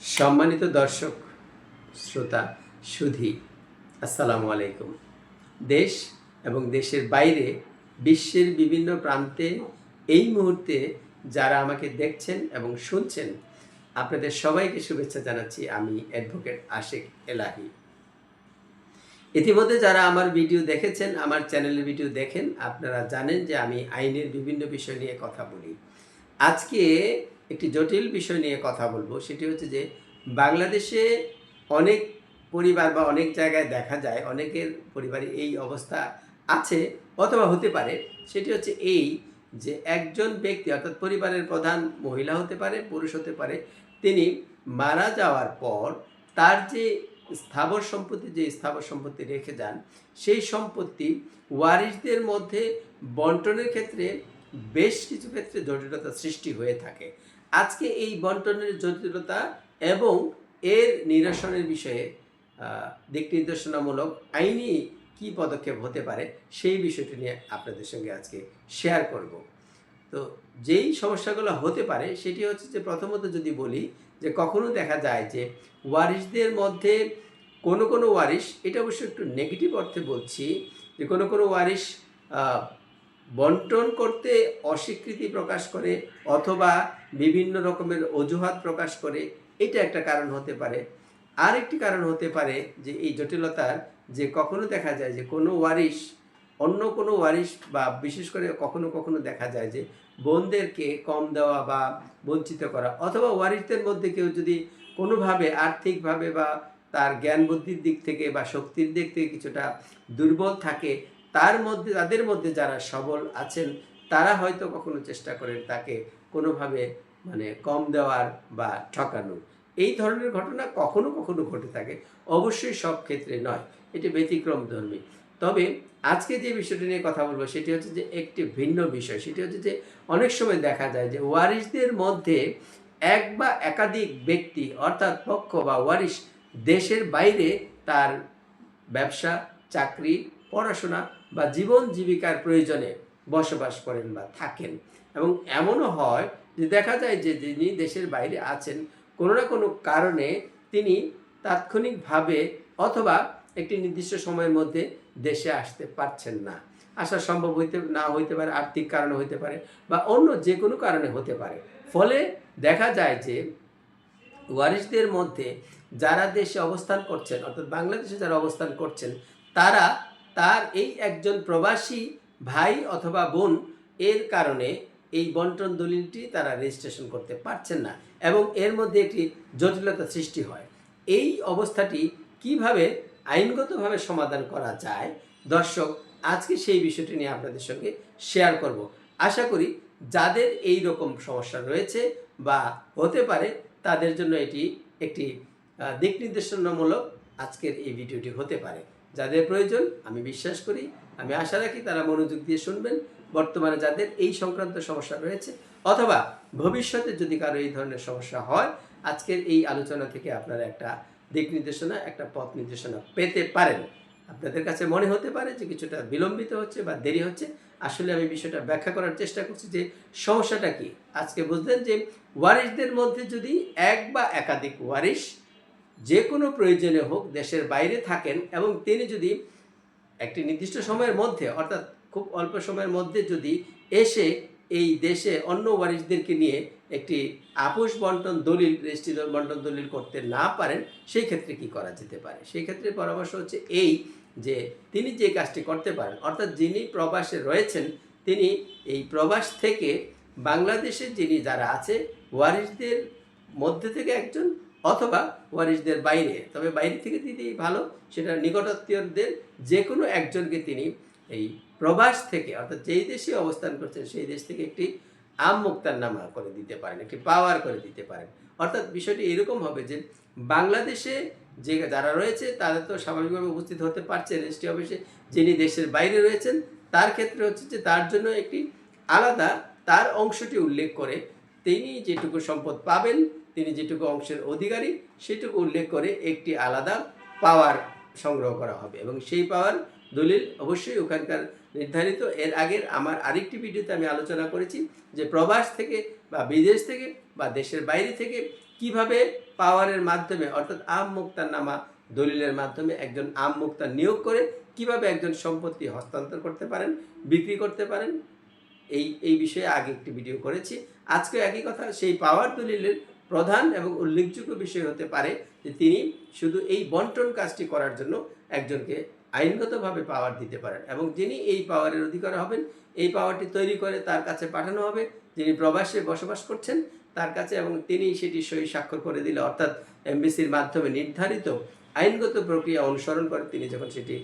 সম্মানিত দর্শক, শ্রোতা, সুধী, আসসালামু আলাইকুম। দেশ এবং দেশের বাইরে, বিশ্বের বিভিন্ন প্রান্তে এই মুহূর্তে যারা আমাকে দেখছেন এবং শুনছেন, আপনাদের সবাইকে শুভেচ্ছা জানাচ্ছি আমি অ্যাডভোকেট আশেক এলাহি। ইতিমধ্যে যারা আমার ভিডিও দেখেছেন, আমার চ্যানেলের ভিডিও দেখেন, আপনারা জানেন যে আমি আইনের বিভিন্ন বিষয় নিয়ে কথা বলি। আজকে একটি জটিল বিষয় নিয়ে কথা বলব। সেটি হচ্ছে যে, বাংলাদেশে অনেক পরিবার বা অনেক জায়গায় দেখা যায়, অনেকের পরিবারে এই অবস্থা আছে অথবা হতে পারে। সেটি হচ্ছে এই যে, একজন ব্যক্তি, অর্থাৎ পরিবারের প্রধান মহিলা হতে পারে, পুরুষ হতে পারে, তিনি মারা যাওয়ার পর তার যে স্থাবর সম্পত্তি, যে স্থাবর সম্পত্তি রেখে যান, সেই সম্পত্তি ওয়ারিশদের মধ্যে বন্টনের ক্ষেত্রে বেশ কিছু ক্ষেত্রে জটিলতা সৃষ্টি হয়ে থাকে। আজকে এই বন্টনের জটিলতা এবং এর নিরসনের বিষয়ে দিক নির্দেশনামূলক আইনি কী পদক্ষেপ হতে পারে সেই বিষয়টি নিয়ে আপনাদের সঙ্গে আজকে শেয়ার করব। তো যেই সমস্যাগুলো হতে পারে সেটি হচ্ছে যে প্রথমত যদি বলি যে কখনো দেখা যায় যে ওয়ারিশদের মধ্যে কোনো কোনো ওয়ারিশ, এটা অবশ্য একটু নেগেটিভ অর্থে বলছি, যে কোনো কোনো ওয়ারিশ বন্টন করতে অস্বীকৃতি প্রকাশ করে অথবা বিভিন্ন রকমের অজুহাত প্রকাশ করে, এটা একটা কারণ হতে পারে। আর একটি কারণ হতে পারে যে এই জটিলতার যে কখনো দেখা যায় যে কোনো ওয়ারিশ, অন্য কোনো ওয়ারিশ বা বিশেষ করে কখনো কখনো দেখা যায় যে বোনদেরকে কম দেওয়া বা বঞ্চিত করা অথবা ওয়ারিশদের মধ্যে কেউ যদি কোনোভাবে আর্থিকভাবে বা তার জ্ঞান বুদ্ধির দিক থেকে বা শক্তির দিক থেকে কিছুটা দুর্বল থাকে তার মধ্যে, তাদের মধ্যে যারা সবল আছেন, তারা হয়তো কখনো চেষ্টা করেন তাকে কোনোভাবে মানে কম দেওয়ার বা ঠকানোর। এই ধরনের ঘটনা কখনো কখনো ঘটে থাকে। অবশ্যই সব ক্ষেত্রে নয়। এটি ব্যতিক্রম ধর্মী। তবে আজকে যে বিষয়টি নিয়ে কথা বলব, সেটি হচ্ছে যে একটি ভিন্ন বিষয়। সেটি হচ্ছে যে অনেক সময় দেখা যায় যে ওয়ারিশদের মধ্যে এক বা একাধিক ব্যক্তি, অর্থাৎ পক্ষ বা ওয়ারিশ দেশের বাইরে তার ব্যবসা, চাকরি, পড়াশোনা বা জীবন জীবিকার প্রয়োজনে বসবাস করেন বা থাকেন। এবং এমনও হয় যে দেখা যায় যে যিনি দেশের বাইরে আছেন, কোনো না কোনো কারণে তিনি তাৎক্ষণিকভাবে অথবা একটি নির্দিষ্ট সময়ের মধ্যে দেশে আসতে পারছেন না। আসা সম্ভব হইতে, না হইতে পারে, আর্থিক কারণে হইতে পারে বা অন্য যে কোনো কারণে হতে পারে। ফলে দেখা যায় যে ওয়ারিশদের মধ্যে যারা দেশে অবস্থান করছেন, অর্থাৎ বাংলাদেশে যারা অবস্থান করছেন, তারা তার এই একজন প্রবাসী ভাই অথবা বোন এর কারণে এই বন্টন দলিলটি তারা রেজিস্ট্রেশন করতে পারছেন না এবং এর মধ্যে একটি জটিলতা সৃষ্টি হয়। এই অবস্থাটি কীভাবে আইনগতভাবে সমাধান করা যায়? দর্শক, আজকে সেই বিষয়টি নিয়ে আপনাদের সঙ্গে শেয়ার করব। আশা করি যাদের এই রকম সমস্যা রয়েছে বা হতে পারে, তাদের জন্য এটি একটি দিক নির্দেশনামূলক আজকের এই ভিডিওটি হতে পারে। যাদের প্রয়োজন, আমি বিশ্বাস করি, আমি আশা রাখি তারা মনোযোগ দিয়ে শুনবেন। বর্তমানে যাদের এই সংক্রান্ত সমস্যা রয়েছে, অথবা ভবিষ্যতে যদি কারও এই ধরনের সমস্যা হয়, আজকের এই আলোচনা থেকে আপনারা একটা দিক নির্দেশনা, একটা পথ নির্দেশনা পেতে পারেন। আপনাদের কাছে মনে হতে পারে যে কিছুটা বিলম্বিত হচ্ছে বা দেরি হচ্ছে। আসলে আমি বিষয়টা ব্যাখ্যা করার চেষ্টা করছি যে সমস্যাটা কি? আজকে বুঝলেন যে ওয়ারিশদের মধ্যে যদি এক বা একাধিক ওয়ারিশ যে কোনো প্রয়োজনে হোক দেশের বাইরে থাকেন এবং তিনি যদি একটি নির্দিষ্ট সময়ের মধ্যে, অর্থাৎ খুব অল্প সময়ের মধ্যে যদি এসে এই দেশে অন্য ওয়ারিশদেরকে নিয়ে একটি আপোষ বন্টন দলিল, রেজিস্ট্রি বন্টন দলিল করতে না পারেন, সেই ক্ষেত্রে কি করা যেতে পারে? সেই ক্ষেত্রে পরামর্শ হচ্ছে এই যে, তিনি যে কাজটি করতে পারেন, অর্থাৎ যিনি প্রবাসে রয়েছেন, তিনি এই প্রবাস থেকে বাংলাদেশে যিনি যারা আছে, ওয়ারিশদের মধ্যে থেকে একজন অথবা ওয়ারিশদের বাইরে। তবে বাইরে থেকে দিতেই ভালো, সেটা নিকটাত্মীয়দের যে কোনো একজনকে তিনি এই প্রবাস থেকে, অর্থাৎ যেই দেশে অবস্থান করছেন, সেই দেশ থেকে একটি আম মুক্তার নামা করে দিতে পারেন, একটি পাওয়ার করে দিতে পারেন। অর্থাৎ বিষয়টি এরকম হবে যে, বাংলাদেশে যে যারা রয়েছে তারা তো স্বাভাবিকভাবে উপস্থিত হতে পারছে রেজিস্ট্রি অফিসে, যিনি দেশের বাইরে রয়েছেন, তার ক্ষেত্রে হচ্ছে যে তার জন্য একটি আলাদা, তার অংশটি উল্লেখ করে তিনি যেটুকু সম্পদ পাবেন তিনি যেটুকু অংশের অধিকারী, সেটুকু উল্লেখ করে একটি আলাদা পাওয়ার সংগ্রহ করা হবে। এবং সেই পাওয়ার দলিল অবশ্যই ওখানকার নির্ধারিত। এর আগের আমার আরেকটি ভিডিওতে আমি আলোচনা করেছি যে প্রবাস থেকে বা বিদেশ থেকে বা দেশের বাইরে থেকে কীভাবে পাওয়ারের মাধ্যমে, অর্থাৎ আম মুক্তার নামা দলিলের মাধ্যমে একজন আম মুক্তার নিয়োগ করে কীভাবে একজন সম্পত্তি হস্তান্তর করতে পারেন, বিক্রি করতে পারেন, এই এই বিষয়ে আগে একটি ভিডিও করেছি। আজকে একই কথা, সেই পাওয়ার দলিলের প্রধান এবং উল্লেখযোগ্য বিষয় হতে পারে যে তিনি শুধু এই বন্টন কাজটি করার জন্য একজনকে আইনগতভাবে পাওয়ার দিতে পারেন এবং যিনি এই পাওয়ারের অধিকার হবেন, এই পাওয়ারটি তৈরি করে তার কাছে পাঠানো হবে, যিনি প্রবাসে বসবাস করছেন তার কাছে এবং তিনি সেটি সই স্বাক্ষর করে দিলে অর্থাৎ এমবিসির মাধ্যমে নির্ধারিত আইনগত প্রক্রিয়া অনুসরণ করে তিনি যখন সেটি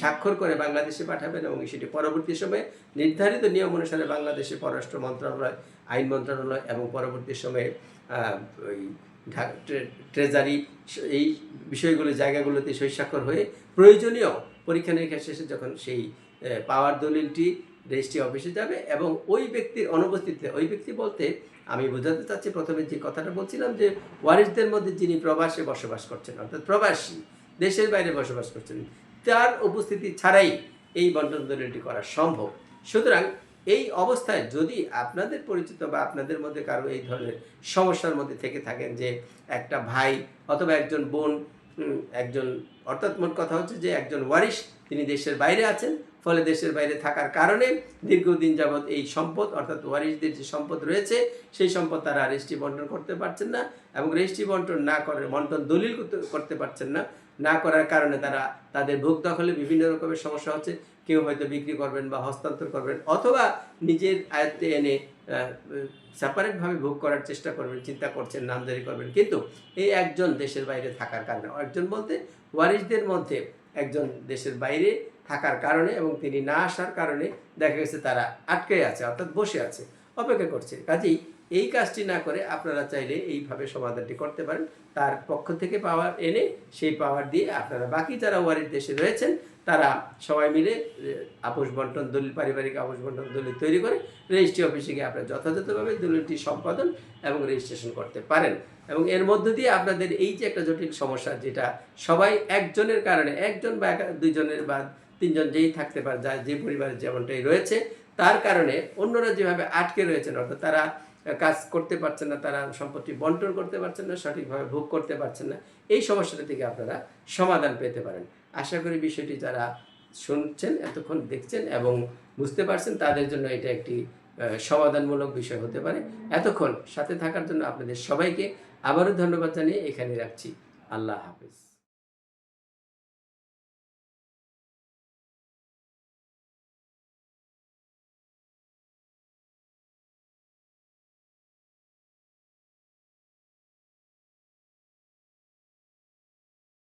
স্বাক্ষর করে বাংলাদেশে পাঠাবেন এবং সেটি পরবর্তী সময়ে নির্ধারিত নিয়ম অনুসারে বাংলাদেশে পররাষ্ট্র মন্ত্রণালয়, আইন মন্ত্রণালয় এবং পরবর্তী সময়ে ওই ট্রেজারি এই বিষয়গুলো, জায়গাগুলোতে সই স্বাক্ষর হয়ে প্রয়োজনীয় পরীক্ষা নিরীক্ষা শেষে যখন সেই পাওয়ার দলিলটি রেজিস্ট্রি অফিসে যাবে এবং ওই ব্যক্তির অনুপস্থিতিতে, ওই ব্যক্তি বলতে, আমি বোঝাতে চাচ্ছি প্রথমে যে কথাটা বলছিলাম যে, ওয়ারিসদের মধ্যে যিনি প্রবাসে বসবাস করছেন, অর্থাৎ প্রবাসী, দেশের বাইরে বসবাস করছেন, তার উপস্থিতি ছাড়াই এই বন্টন দলিলটি করা সম্ভব। সুতরাং এই অবস্থায় যদি আপনাদের পরিচিত বা আপনাদের মধ্যে কারও এই ধরনের সমস্যার মধ্যে থেকে থাকেন যে একটা ভাই অথবা একজন বোন একজন, অর্থাৎ মোট কথা হচ্ছে যে একজন ওয়ারিশ, তিনি দেশের বাইরে আছেন ফলে দেশের বাইরে থাকার কারণে দীর্ঘদিন যাবৎ এই সম্পদ, অর্থাৎ ওয়ারিশদের যে সম্পদ রয়েছে, সেই সম্পদ তারা রেজিস্ট্রি বন্টন করতে পারছেন না এবং রেজিস্ট্রি বন্টন না করে, বন্টন দলিল করতে- পারছেন না। না করার কারণে তারা তাদের ভোগ দখলে বিভিন্ন রকমের সমস্যা হচ্ছে। কেউ হয়তো বিক্রি করবেন বা হস্তান্তর করবেন অথবা নিজের আয়ত্তে এনে সেপারেটভাবে ভোগ করার চেষ্টা করবেন, চিন্তা করছেন, নামজারি করবেন। কিন্তু এই একজন দেশের বাইরে থাকার কারণে একজন বলতে ওয়ারিশদের মধ্যে একজন দেশের বাইরে থাকার কারণে এবং তিনি না আসার কারণে দেখা গেছে তারা আটকে আছে, অর্থাৎ বসে আছে, অপেক্ষা করছে। কাজেই এই কাজটি না করে আপনারা চাইলে এইভাবে সমাধানটি করতে পারেন। তার পক্ষ থেকে পাওয়ার এনে সেই পাওয়ার দিয়ে আপনারা বাকি যারা ওয়ারির দেশে রয়েছেন, তারা সবাই মিলে আপোষ বন্টন দলিল, পারিবারিক আপোষ বন্টন দলিল তৈরি করে রেজিস্ট্রি অফিসে গিয়ে আপনারা যথাযথভাবে দলিলটি সম্পাদন এবং রেজিস্ট্রেশন করতে পারেন। এবং এর মধ্য দিয়ে আপনাদের এই যে একটা জটিল সমস্যা, যেটা সবাই একজনের কারণে, একজন বা দুইজনের বা তিনজন যেই থাকতে পারে, যা, যে পরিবারের যেমনটাই রয়েছে, তার কারণে অন্যরা যেভাবে আটকে রয়েছেন, অর্থাৎ তারা কাজ করতে পারছেন না, তারা সম্পত্তি বন্টন করতে পারছেন না, সঠিকভাবে ভোগ করতে পারছেন না, এই সমস্যাটা থেকে আপনারা সমাধান পেতে পারেন। আশা করি বিষয়টি যারা শুনছেন, এতক্ষণ দেখছেন এবং বুঝতে পারছেন, তাদের জন্য এটা একটি সমাধানমূলক বিষয় হতে পারে। এতক্ষণ সাথে থাকার জন্য আপনাদের সবাইকে আবারও ধন্যবাদ জানিয়ে এখানে রাখছি। আল্লাহ হাফিজ।